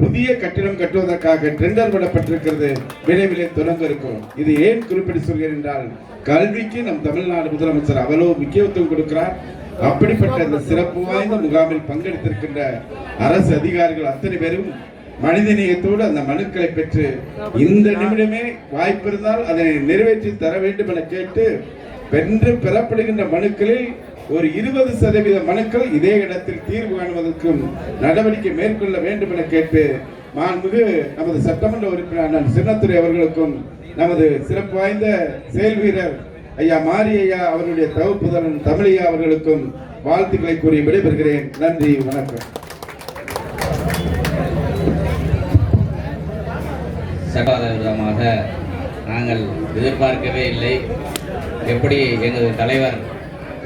புதிய கட்டிடம் கட்டுவதற்காக டெண்டர் விடப்பட்டிருக்கிறது. விரைவிலே தொடங்க இருக்கும் இது ஏன் குறிப்பிட்டு சொல்கிறேன் என்றால் கல்விக்கு நம் தமிழ்நாடு முதலமைச்சர் அவ்வளவு முக்கியத்துவம் கொடுக்கிறார். அப்படிப்பட்ட இந்த சிறப்பு வாய்ந்த முகாமில் பங்கெடுத்திருக்கின்ற அரசு அதிகாரிகள் அத்தனை பேரும் மனிதநேயத்தோடு அந்த மனுக்களை பெற்று இந்த நிமிடமே வாய்ப்பு இருந்தால் அதனை நிறைவேற்றி தர வேண்டும் என கேட்டு வென்று பெறப்படுகின்ற மனுக்களில் ஒரு இருபது சதவீத மனுக்கள் இதே இடத்தில் தீர்வு காணுவதற்கும் நடவடிக்கை மேற்கொள்ள வேண்டும் என கேட்டு மாண்புமிகு நமது சட்டமன்ற உறுப்பினர் சின்னத்துறை அவர்களுக்கும் நமது சிறப்பு வாய்ந்த செயல் வீரர் ஐயா மாரி ஐயா அவருடைய தவப்புதலன் தமிழையா அவர்களுக்கும் வாழ்த்துக்களை கூறி விடைபெறுகிறேன். நன்றி வணக்கம். சகாத விதமாக நாங்கள் எதிர்பார்க்கவே இல்லை. எப்படி எங்களது தலைவர்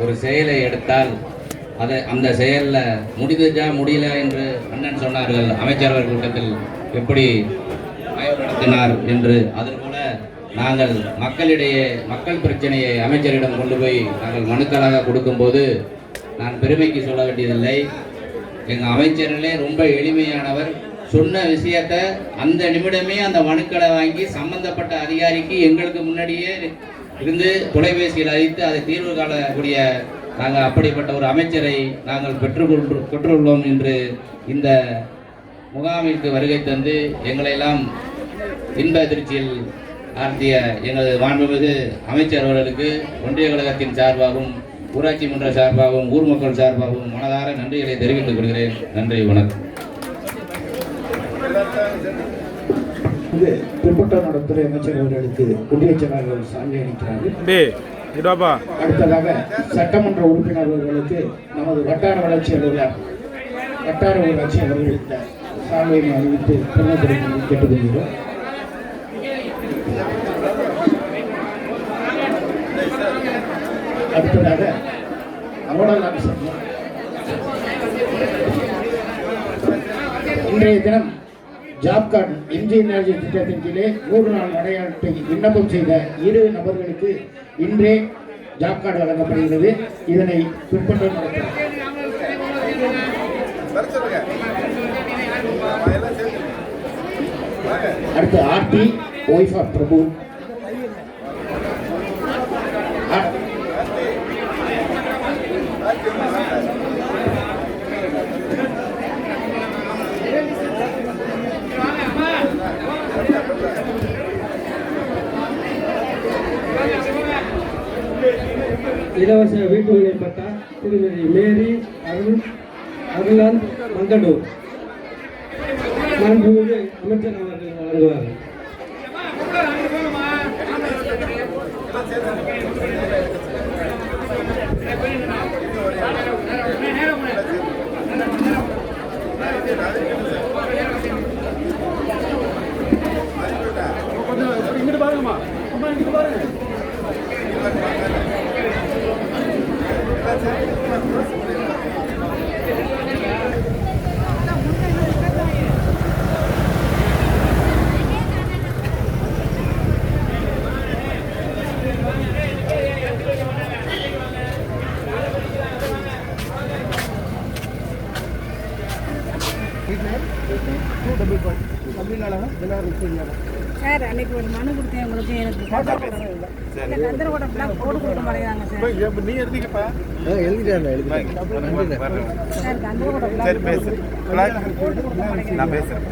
ஒரு செயலை எடுத்தால் அதை அந்த செயலில் முடிஞ்சுச்சா முடியல என்று அண்ணன் சொன்னார்கள். அமைச்சரவர் கூட்டத்தில் எப்படி ஆய்வு நடத்தினார் என்று போல நாங்கள் மக்களிடையே மக்கள் பிரச்சனையை அமைச்சரிடம் கொண்டு போய் நாங்கள் மனுக்களாக கொடுக்கும்போது நான் பெருமைக்கு சொல்ல வேண்டியதில்லை. எங்கள் அமைச்சர்களே ரொம்ப எளிமையானவர். சொன்ன விஷயத்த அந்த நிமிடமே அந்த மனுக்களை வாங்கி சம்பந்தப்பட்ட அதிகாரிக்கு எங்களுக்கு முன்னாடியே இருந்து தொலைபேசியில் அழைத்து அதை தீர்வு காணக்கூடிய நாங்கள் அப்படிப்பட்ட ஒரு அமைச்சரை நாங்கள் பெற்றுக்கொண்டு பெற்றுள்ளோம் என்று இந்த முகாமிற்கு வருகை தந்து எங்களையெல்லாம் இன்ப அதிர்ச்சியில் ஆர்த்திய எங்களது மாண்புமிகு அமைச்சர் அவர்களுக்கு ஒன்றிய கழகத்தின் சார்பாகவும் ஊராட்சி மன்ற சார்பாகவும் ஊர் மக்கள் சார்பாகவும் மனதார நன்றிகளை தெரிவித்துக் கொள்கிறேன். நன்றி வணக்கம். இது பிற்பட்டோரோட துறை அமைச்சர் அவர்களுக்கு செயலாளர்கள் சான்று அளிக்கிறார்கள் அடுத்ததாக சட்டமன்ற உறுப்பினர் அவர்களுக்கு நமது வட்டார வளர்ச்சி அலுவலர் வட்டார வளர்ச்சி அவர்கள் இந்த சால்வையை அறிவித்து பெருமைப்படுத்தி கேட்டுக்கொள்கிறோம். அடுத்ததாக நோடல் ஆஃபீஸர் இன்றைய தினம் ஜாப் கார்டு எம்ஜி எனர்ஜி திட்டத்தின் கீழே நூறு நாள் அடையாளத்தை விண்ணப்பம் செய்த இரு நபர்களுக்கு இன்றே ஜாப் கார்டு வழங்கப்படுகிறது. இதனை பின்பற்ற நடத்தும் அடுத்து ஆர்டி ஒய்ஃப் ஆஃப் பிரபு. இலவச வீட்டுமனை பட்டா திருமதி மேரி அருள் அருளான் மங்கடூர். மாண்புமிகு அமைச்சர் அவர்கள் வழங்குவார்கள். Two double five Tamil Nadu sir அன்னைக்கு ஒரு மனு கொடுத்தேன். உங்களுக்கு எனக்கு போட்டோ கொடுக்கல இந்த கந்தரகோட பிளாக் போட்டு கொடுக்க மாட்டேங்கிறாங்க சார். நீ எழுதிக்கப்பா. சார். கந்தரகோட பிளாக் சரி பேசு. நான் பேசுறேன்.